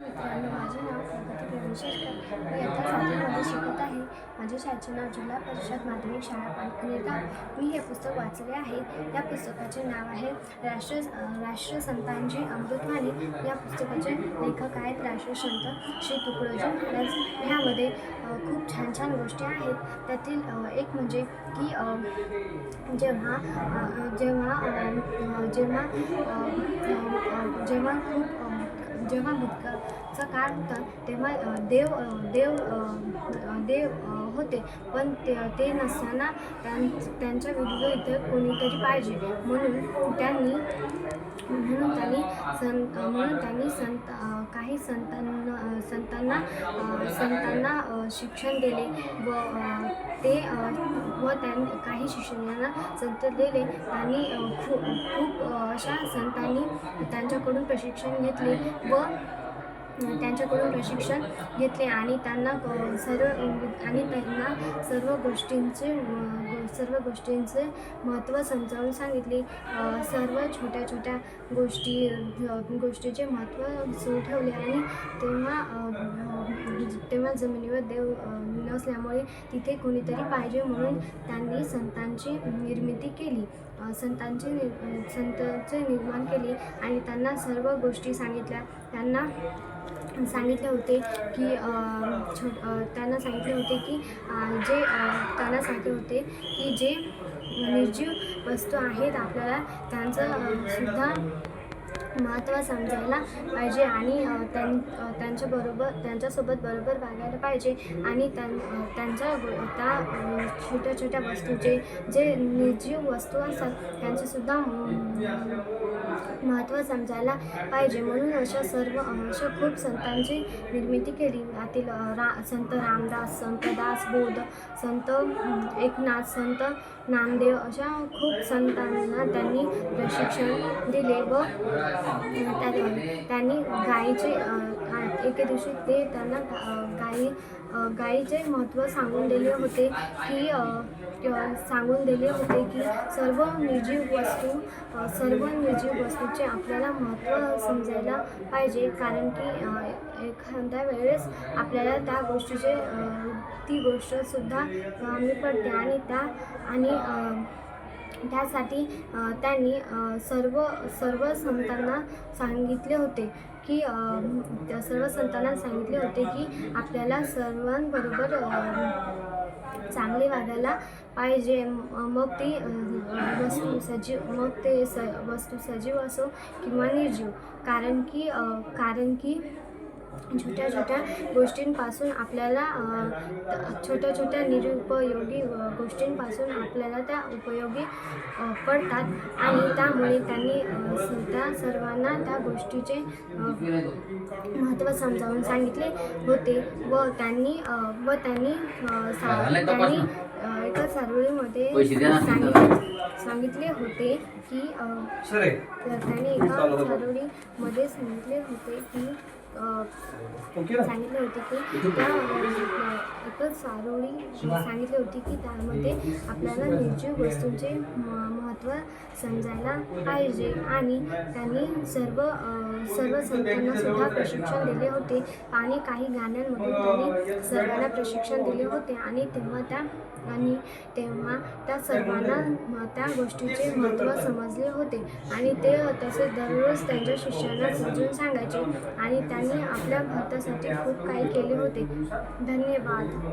मित्रांनो माझे नाव प्रगती प्रवेशेशकर मी इयत्ता सातवीमध्ये शिकत आहे. माझ्या शाळेचे नाव जिल्हा परिषद माध्यमिक शाळा पालखनेरगाव मी हे पुस्तक वाचले आहे. या पुस्तकाचे नाव आहे राष्ट्र राष्ट्रसंतांची अमृतवाणी. या पुस्तकाचे लेखक आहेत राष्ट्रसंत श्री तुकडोजी महाराज. ह्यामध्ये खूप छान छान गोष्टी आहेत. त्यातील एक म्हणजे की जेव्हा जेव्हा जेव्हा जेव्हा खूप जेव्हा जेव्हा याचं काळ होता तेव्हा देव देव देव होते. पण ते ते नसताना त्यां त्यांच्या विरुद्ध इतर कोणीतरी पाहिजे. म्हणून त्यांनी म्हणून त्यांनी संत म्हणून त्यांनी संत काही संतांना संतांना संतांना शिक्षण दिले व ते व त्यां काही शिक्षणांना संत दिले. त्यांनी खूप खूप अशा संतांनी त्यांच्याकडून प्रशिक्षण घेतले व त्यांच्याकडून प्रशिक्षण घेतले आणि त्यांना सर्व आणि त्यांना सर्व गोष्टींचे सर्व गोष्टींचे महत्त्व समजावून सांगितले. सर्व छोट्या छोट्या गोष्टी गोष्टीचे महत्त्व सुरू ठेवले आणि तेव्हा तेव्हा जमिनीवर देव नसल्यामुळे तिथे कोणीतरी पाहिजे म्हणून त्यांनी संतांची निर्मिती केली. संतांची संतांचे नि संतांचे निर्माण केले आणि त्यांना सर्व गोष्टी सांगितल्या. त्यांना सांगितले होते की छो त्यांना सांगितले होते की जे त्यांना सांगितले होते की जे निर्जीव वस्तू आहेत आपल्याला त्यांचं सुद्धा महत्त्व समजायला पाहिजे आणि त्यां त्यांच्याबरोबर त्यांच्यासोबत बरोबर वागायला पाहिजे आणि त्यां त्यांच्या त्या छोट्या छोट्या वस्तूचे जे निर्जीव वस्तू असतात त्यांचेसुद्धा महत्त्व समजायला पाहिजे. म्हणून अशा सर्व अशा खूप संतांची निर्मिती केली. यातील रा संत रामदास संत दासबोध संत एकनाथ संत नामदेव अशा खूप संतांना त्यांनी प्रशिक्षण दिले व त्या त्यांनी गायीचे एके दिवशी ते त्यांना गाई गायी गायीचे महत्त्व सांगून दिले होते की सांगून दिले होते की सर्व निर्जीव वस्तू सर्व निर्जीव वस्तूचे आपल्याला महत्त्व समजायला पाहिजे. कारण की एखाद्या वेळेस आपल्याला त्या गोष्टीचे ती गोष्टसुद्धा कमी पडते आणि त्या आणि त्यासाठी त्यांनी सर्व सर्व संतांना सांगितले होते की त्या सर्व संतांना सांगितले होते की आपल्याला सर्वांबरोबर चांगले वागायला पाहिजे. मग ती वस्तू सजीव मग ते स वस्तू सजीव असो किंवा निर्जीव. कारण की कारण की छोट्या छोट्या गोष्टींपासून आपल्याला छोट्या छोट्या निरुपयोगी गोष्टींपासून आपल्याला त्या उपयोगी पडतात. आणि त्यामुळे त्यांनी त्या सर्वांना त्या गोष्टीचे महत्त्व समजावून सांगितले होते व त्यांनी व त्यांनी त्यांनी एका ना. सांगितले सांगितले होते की त्याने एका चारोळीमध्ये सांगितले होते की सांगितले होते की चारोळी सांगितली होती की त्यामध्ये आपल्याला निर्जीव वस्तूंचे महत्त्व समजायला पाहिजे. आणि त्यांनी सर्व सर्व संतांना सुद्धा प्रशिक्षण दिले होते आणि काही गाण्यांमधून त्यांनी सर्वांना प्रशिक्षण दिले होते. आणि तेव्हा त्या आणि तेव्हा त्या सर्वांना त्या गोष्टीचे महत्त्व समजले होते. आणि ते तसे दररोज त्यांच्या शिष्यांना समजून सांगायचे. आणि त्यांनी आपल्या भारतासाठी खूप काही केले होते. धन्यवाद.